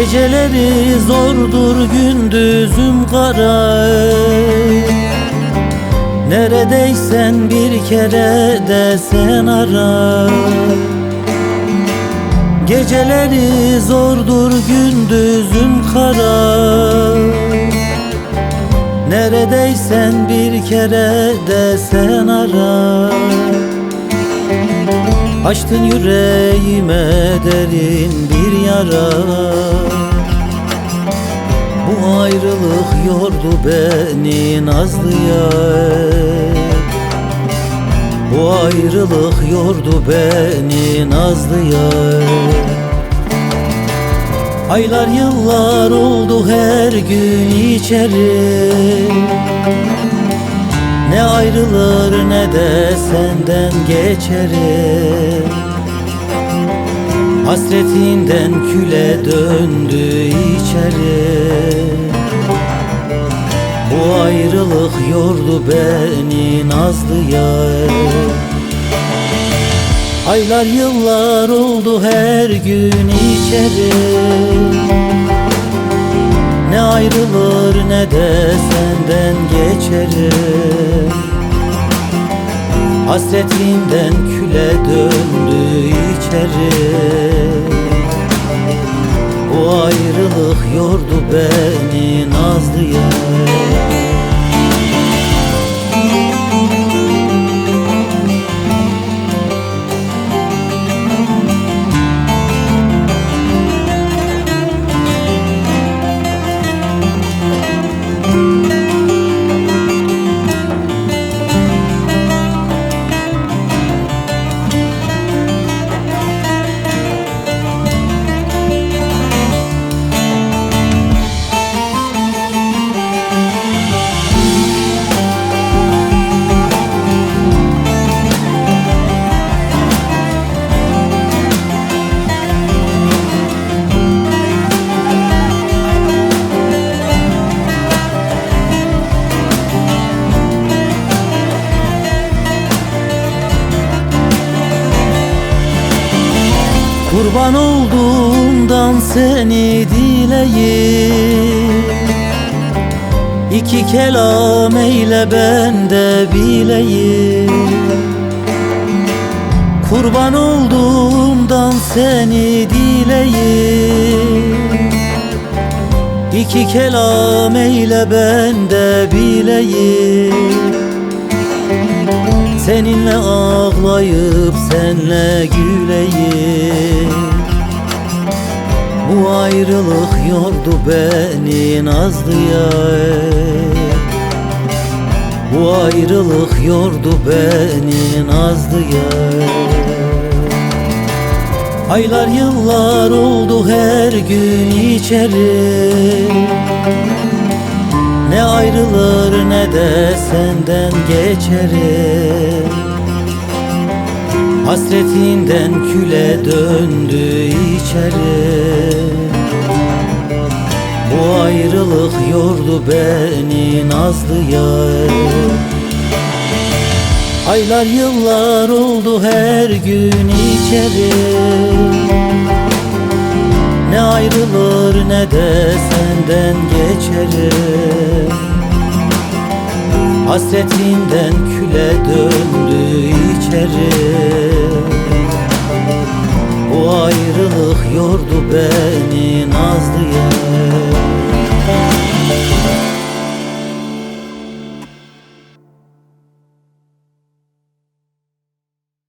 Geceleri zordur gündüzüm kara. Neredeysen bir kere de sen ara. Geceleri zordur gündüzüm kara. Neredeysen bir kere de sen ara Açtın yüreğime derin bir yara. Bu ayrılık yordu beni nazlı yar Bu ayrılık yordu beni nazlı yar Aylar yıllar oldu her gün içeri ayrılır ne de senden geçerim Hasretinden küle döndü içeri. Bu ayrılık yordu beni nazlı yar Aylar yıllar oldu her gün içeri. Ne ayrılır ne de Hasretinden küle döndü içeri Kurban olduğumdan seni dileyim. İki kelam eyle ben de bileyim. Kurban olduğumdan seni dileyim. İki kelam eyle ben de bileyim Seninle ağlayıp senle güleyim. Bu ayrılık yordu beni nazlı yar Bu ayrılık yordu beni nazlı yar Aylar yıllar oldu her gün içeri ayrılır ne de senden geçerim Hasretinden küle döndü içeri. Bu ayrılık yordu beni nazlı yar Aylar yıllar oldu her gün içeri. Ne ayrılır ne de senden geçerim Hasretinden küle döndü içeri. Bu ayrılık yordu beni yer